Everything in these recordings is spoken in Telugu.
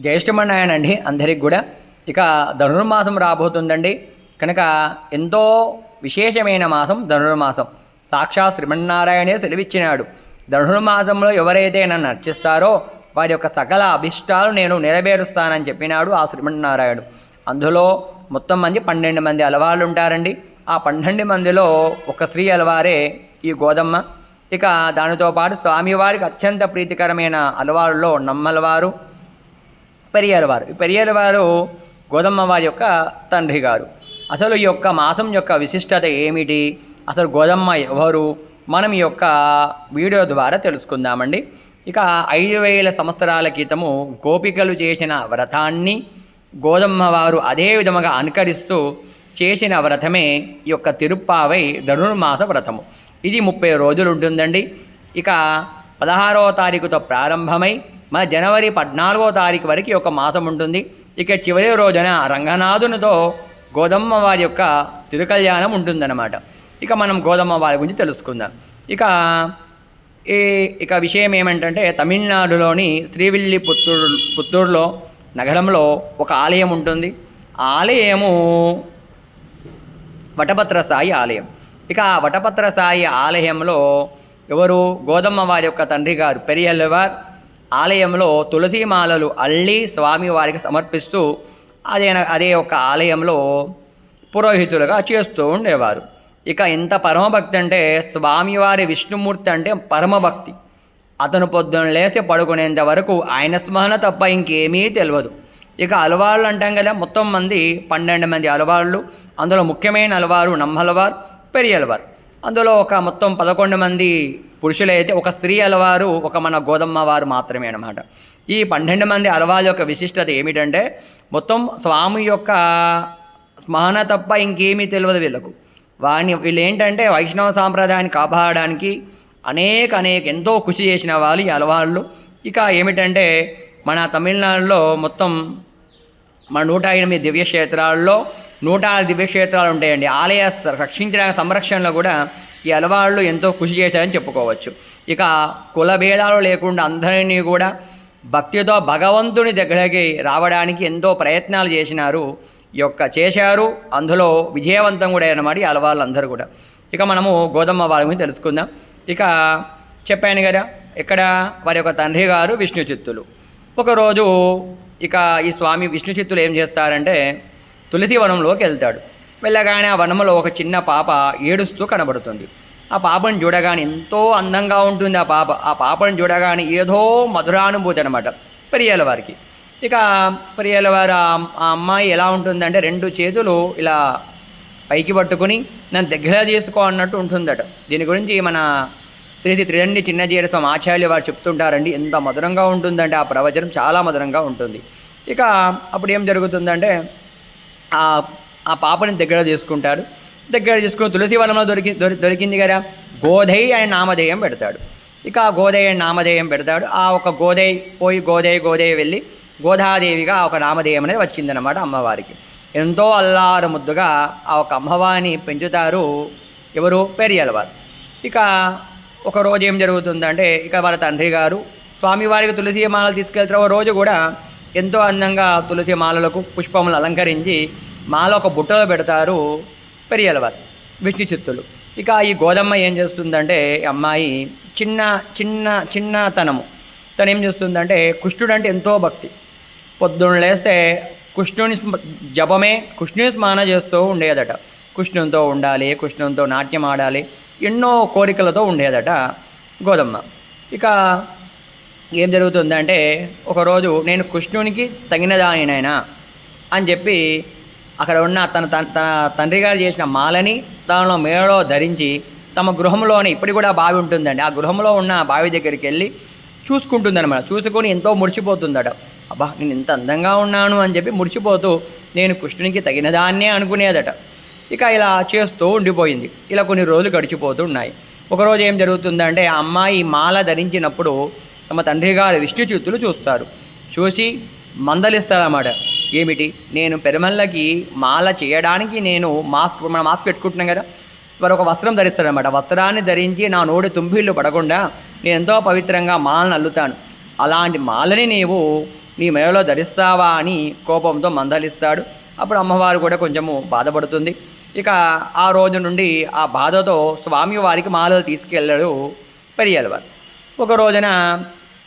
జ్యేష్ఠమన్నాయన అండి అందరికి కూడా ఇక ధనుర్మాసం రాబోతుందండి. కనుక ఎంతో విశేషమైన మాసం ధనుర్మాసం. సాక్షాత్ శ్రీమన్నారాయణే సెలవిచ్చినాడు. ధనుర్మాసంలో ఎవరైతే నన్ను అర్చిస్తారో వారి యొక్క సకల అభిష్టాలు నేను నెరవేరుస్తానని చెప్పినాడు ఆ శ్రీమన్నారాయణుడు. అందులో మొత్తం మంది పన్నెండు మంది అలవాళ్ళు ఉంటారండి. ఆ పన్నెండు మందిలో ఒక స్త్రీ అలవారే ఈ గోదమ్మ. ఇక దానితో పాటు స్వామివారికి అత్యంత ప్రీతికరమైన అలవారులో నమ్మలవారు. పెరియలవారు. ఈ పెరియలవారు గోదమ్మ వారి యొక్క తండ్రి గారు. అసలు ఈ యొక్క మాసం యొక్క విశిష్టత ఏమిటి? అసలు గోదమ్మ ఎవరు? మనం ఈ యొక్క వీడియో ద్వారా తెలుసుకుందామండి. ఇక ఐదు వేల సంవత్సరాల క్రితము గోపికలు చేసిన వ్రతాన్ని గోదమ్మ వారు అదే విధముగా అనుకరిస్తూ చేసిన వ్రతమే ఈ యొక్క తిరుప్పావై ధనుర్మాస వ్రతము. ఇది ముప్పై రోజులు ఉంటుందండి. ఇక పదహారవ తారీఖుతో ప్రారంభమై మన జనవరి పద్నాలుగో తారీఖు వరకు ఒక మాసం ఉంటుంది. ఇక చివరి రోజున రంగనాథునితో గోదమ్మ వారి యొక్క తిరుకల్యాణం ఉంటుందన్నమాట. ఇక మనం గోదమ్మ వారి గురించి తెలుసుకుందాం. ఇక ఈ ఇక విషయం ఏమంటే తమిళనాడులోని శ్రీవిల్లి పుత్తూరు పుత్తూరులో నగరంలో ఒక ఆలయం ఉంటుంది. ఆలయము వటభద్రసాయి ఆలయం. ఇక ఆ వటభద్ర ఆలయంలో ఎవరు? గోదమ్మ వారి యొక్క తండ్రి గారు పెరియల్లవార్ ఆలయంలో తులసిమాలలు అల్లి స్వామి వారికి సమర్పిస్తూ అదే అదే ఒక ఆలయంలో పురోహితులుగా చేస్తూ ఉండేవారు. ఇక ఎంత పరమభక్తి అంటే స్వామివారి విష్ణుమూర్తి అంటే పరమభక్తి. అతను పొద్దున లేచి పడుకునేంత వరకు ఆయన స్మరణ తప్ప ఇంకేమీ తెలియదు ఇక అలవాళ్ళు అంటాం కదా మొత్తం మంది పన్నెండు మంది అలవాళ్ళు అందులో ముఖ్యమైన అలవారు నమ్మలవారు పెరియలవారు. అందులో ఒక మొత్తం పదకొండు మంది పురుషులైతే ఒక స్త్రీ అలవారు ఒక మన గోదమ్మ వారు మాత్రమే అనమాట ఈ పన్నెండు మంది అలవారు యొక్క విశిష్టత ఏమిటంటే మొత్తం స్వామి యొక్క స్మరణ తప్ప ఇంకేమీ తెలియదు వీళ్ళకు. వాడిని వీళ్ళు ఏంటంటే వైష్ణవ సాంప్రదాయాన్ని కాపాడడానికి అనేక అనేక ఎంతో కృషి చేసిన వాళ్ళు ఈ అలవాళ్ళు ఇక ఏమిటంటే మన తమిళనాడులో మొత్తం మన నూట ఎనిమిది దివ్యక్షేత్రాల్లో నూట ఆరు దివ్యక్షేత్రాలు ఉంటాయండి. ఆలయ రక్షించడానికి సంరక్షణలో కూడా ఈ అలవాళ్ళు ఎంతో కృషి చేశారని చెప్పుకోవచ్చు. ఇక కుల భేదాలు లేకుండా అందరినీ కూడా భక్తితో భగవంతుని దగ్గరికి రావడానికి ఎంతో ప్రయత్నాలు చేసినారు ఈ యొక్క చేశారు. అందులో విజయవంతం కూడా అన్నమాట ఈ అలవాళ్ళందరూ కూడా. ఇక మనము గోధుమ వాళ్ళ గురించి తెలుసుకుందాం. ఇక చెప్పాను కదా ఇక్కడ వారి యొక్క తండ్రి గారు విష్ణు చిత్తులు. ఒకరోజు ఇక ఈ స్వామి విష్ణు చిత్తులు ఏం చేస్తారంటే తులసి వనంలోకి వెళ్తాడు. వెళ్ళగానే ఆ వనంలో ఒక చిన్న పాప ఏడుస్తూ కనబడుతుంది. ఆ పాపను చూడగానే ఎంతో అందంగా ఉంటుంది ఆ పాప. ఆ పాపను చూడగానే ఏదో మధురానుభూతి అనమాట పెరియాల వారికి. ఇక పెరియాల వారు ఆ- అమ్మాయి ఎలా ఉంటుందంటే రెండు చేతులు ఇలా పైకి పట్టుకుని నన్ను దగ్గర తీసుకో అన్నట్టు ఉంటుందట. దీని గురించి మన శ్రీ శ్రీ త్రిదండి చిన్నజీర స్వామి ఆచార్యులు వారు చెప్తుంటారండి. ఎంత మధురంగా ఉంటుందంటే ఆ ప్రవచనం చాలా మధురంగా ఉంటుంది. ఇక అప్పుడు ఏం జరుగుతుందంటే ఆ ఆ పాపని దగ్గర తీసుకుంటాడు దగ్గర తీసుకుని తులసి వనంలో దొరికి దొరికింది కదా. గోధై అని నామధేయం పెడతాడు. ఇక ఆ గోధై అని నామధేయం పెడతాడు. ఆ ఒక గోధై పోయి గోధై గోధై వెళ్ళి గోదాదేవిగా ఒక నామధేయం అనేది వచ్చిందనమాట అమ్మవారికి. ఎంతో అల్లారు ముద్దుగా ఆ ఒక అమ్మవారిని పెంచుతారు ఎవరు? పెరియలవారు. ఇక ఒక రోజు ఏం జరుగుతుందంటే ఇక వాళ్ళ తండ్రి గారు స్వామివారికి తులసి మాలలు తీసుకెళ్తారు. ఒక రోజు కూడా ఎంతో అందంగా తులసి మాలలకు పుష్పములు అలంకరించి మాలో ఒక బుట్టలో పెడతారు పెరియలవారు విష్ణు చిత్తులు. ఇక ఈ గోదమ్మ ఏం చేస్తుందంటే అమ్మాయి చిన్న చిన్న చిన్నతనము. తను ఏం చేస్తుందంటే కృష్ణుడు అంటే ఎంతో భక్తి. పొద్దున్న లేస్తే కృష్ణుని స్మ- జపమే కృష్ణుని స్నానం చేస్తూ ఉండేదట. కృష్ణునితో ఉండాలి కృష్ణునితో నాట్యం ఆడాలి ఎన్నో కోరికలతో ఉండేదట గోదమ్మ. ఇక ఏం జరుగుతుందంటే ఒకరోజు నేను కృష్ణునికి తగిన దానినైనా అని చెప్పి అక్కడ ఉన్న తన తన తండ్రి గారు చేసిన మాలని తనలో మేడలో ధరించి తమ గృహంలోనే ఇప్పుడు కూడా బావి ఉంటుందండి. ఆ గృహంలో ఉన్న బావి దగ్గరికి వెళ్ళి చూసుకుంటుందన్నమాట. చూసుకొని ఎంతో మురిసిపోతుందట. అబ్బా నేను ఇంత అందంగా ఉన్నాను అని చెప్పి మురిసిపోతూ నేను కృష్ణునికి తగినదాన్నే అనుకునేదట. ఇక ఇలా చేస్తూ ఉండిపోయింది. ఇలా కొన్ని రోజులు గడిచిపోతూ ఉన్నాయి. ఒకరోజు ఏం జరుగుతుందంటే ఆ అమ్మాయి మాల ధరించినప్పుడు తమ తండ్రి గారు విష్ణు చూస్తారు. చూసి మందలిస్తారన్నమాట. ఏమిటి? నేను పెరుమల్లకి మాల చేయడానికి నేను మాస్క్ మన మాస్క్ పెట్టుకుంటున్నాం కదా? వారు ఒక వస్త్రం ధరిస్తారనమాట వస్త్రాన్ని ధరించి నా నోడి తుంబిళ్ళు పడకుండా నేను ఎంతో పవిత్రంగా మాలను అల్లుతాను. అలాంటి మాలని నీవు నీ మేలో ధరిస్తావా అని కోపంతో మందలిస్తాడు. అప్పుడు అమ్మవారు కూడా కొంచెము బాధపడుతుంది. ఇక ఆ రోజు నుండి ఆ బాధతో స్వామివారికి మాలలు తీసుకెళ్ళాడు పెరియలవారు. ఒక రోజున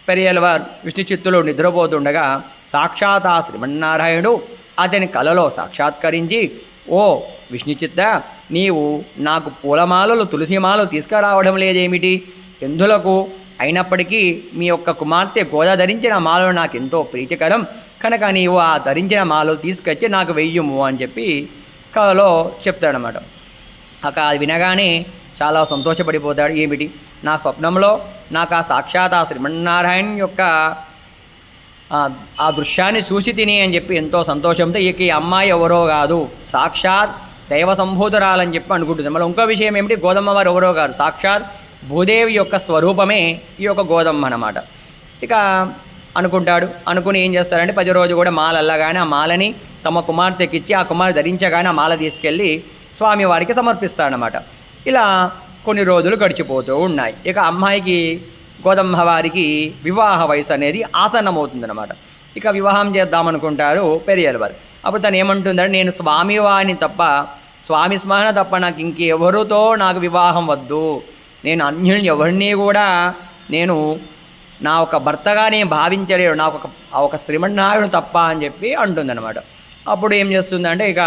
పెరియలవారు విష్ణు చిత్తులో నిద్రపోతుండగా సాక్షాత్ ఆ శ్రీమన్నారాయణుడు అతని కలలో సాక్షాత్కరించి ఓ విష్ణుచిత్త నీవు నాకు పూలమాలలు తులసిమాలలు తీసుకురావడం లేదేమిటి? ఎందులకు? అయినప్పటికీ మీ యొక్క కుమార్తె గోదా ధరించిన మాలలు నాకు ఎంతో ప్రీతికరం. కనుక నీవు ఆ ధరించిన మాలలు తీసుకొచ్చి నాకు వెయ్యము అని చెప్పి కథలో చెప్తాడనమాట అక అది వినగానే చాలా సంతోషపడిపోతాడు. ఏమిటి? నా స్వప్నంలో నాకు ఆ సాక్షాత్ ఆ శ్రీమన్నారాయణ యొక్క ఆ- దృశ్యాన్ని చూసి తిని అని చెప్పి ఎంతో సంతోషంతో ఇక ఈ అమ్మాయి ఎవరో కాదు సాక్షాత్ దైవ సంభూతురాలని చెప్పి అనుకుంటుంది. మళ్ళీ ఇంకో విషయం ఏమిటి? గోదమ్మ వారు ఎవరో కాదు సాక్షాత్ భూదేవి యొక్క స్వరూపమే ఈ యొక్క గోదమ్మ అనమాట ఇక అనుకుంటాడు. అనుకుని ఏం చేస్తారంటే పది రోజు కూడా మాల అల్లగానే ఆ మాలని తమ కుమార్తెకి ఇచ్చి ఆ కుమార్తె ధరించగానే ఆ మాల తీసుకెళ్ళి స్వామివారికి సమర్పిస్తాడనమాట ఇలా కొన్ని రోజులు గడిచిపోతూ ఉన్నాయి. ఇక అమ్మాయికి గోదమ్మ వారికి వివాహ వయసు అనేది ఆసన్నమవుతుందన్నమాట. ఇక వివాహం చేద్దామనుకుంటారు పెరియల్ వారు అప్పుడు తను ఏమంటుందంటే నేను స్వామివారిని తప్ప స్వామి స్మరణ తప్ప నాకు ఇంకెవరితో నాకు వివాహం వద్దు. నేను అన్యుని ఎవరిని కూడా నేను నా ఒక భర్తగా నేను భావించలేడు నాకు ఒక ఒక శ్రీమన్నారాయణుడు తప్ప అని చెప్పి అంటుందన్నమాట. అప్పుడు ఏం చేస్తుందంటే ఇక